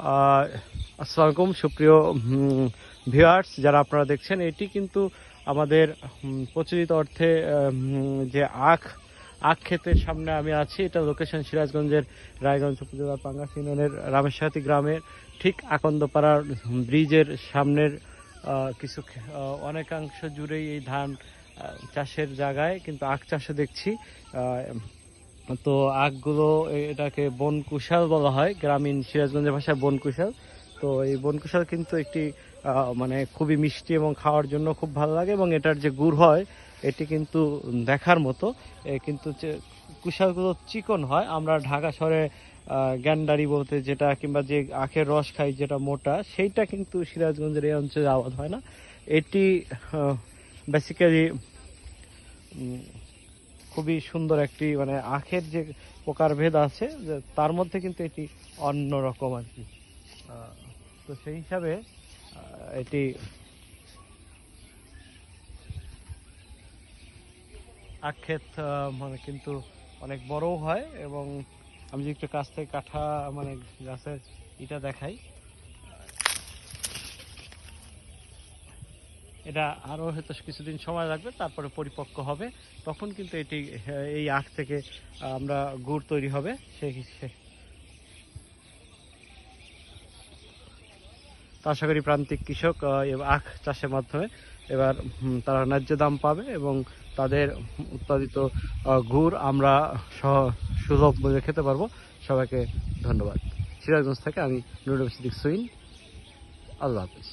আহ, আসসালামু আলাইকুম সুপ্রিয় ভিউয়ার্স যারা আপনারা দেখছেন এটি কিন্তু আমাদের প্রচলিত অর্থে যে আখ আখ ক্ষেতের সামনে আমি আছি। এটা লোকেশন সিরাজগঞ্জের রায়গঞ্জ উপজেলার পাঙ্গাস ইউনিয়নের রামেশাহাতি গ্রামের ঠিক আকন্দপাড়ার ব্রিজের সামনের কিছু অনেকাংশ জুড়েই এই ধান চাষের জায়গায় কিন্তু আখ চাষও দেখছি। তো আখগুলো এটাকে বনকুশাল বলা হয়, গ্রামীণ সিরাজগঞ্জের ভাষায় বনকুশাল। তো এই বনকুশাল কিন্তু একটি মানে খুবই মিষ্টি এবং খাওয়ার জন্য খুব ভালো লাগে এবং এটার যে গুড় হয়, এটি কিন্তু দেখার মতো। কিন্তু যে কুশালগুলো চিকন হয়, আমরা ঢাকা শহরে গ্যান্ডারি বলতে যেটা কিংবা যে আখের রস খাই যেটা মোটা, সেইটা কিন্তু সিরাজগঞ্জের এই অঞ্চলে আবাদ হয় না। এটি বেসিক্যালি খুবই সুন্দর একটি মানে আখের যে প্রকারভেদ আছে যে তার মধ্যে কিন্তু এটি অন্য রকম আর কি। তো সেই হিসাবে এটি আখ ক্ষেত আহ, মানে কিন্তু অনেক বড়ও হয় এবং আমি যদি একটু কাছ থেকে কাঠা মানে গাছের ইটা দেখাই এটা আরও হয়তো কিছুদিন সময় লাগবে, তারপরে পরিপক্ক হবে। তখন কিন্তু এটি, এই আখ থেকে আমরা গুড় তৈরি হবে। সেই আশা করি প্রান্তিক কৃষক আখ চাষের মাধ্যমে এবার তারা ন্যায্য দাম পাবে এবং তাদের উৎপাদিত গুড় আমরা সুলভ মূল্যে খেতে পারব। সবাইকে ধন্যবাদ। সিরাজগঞ্জ থেকে আমি নুরুল সিদ্দিক সুইন। আল্লাহ হাফিজ।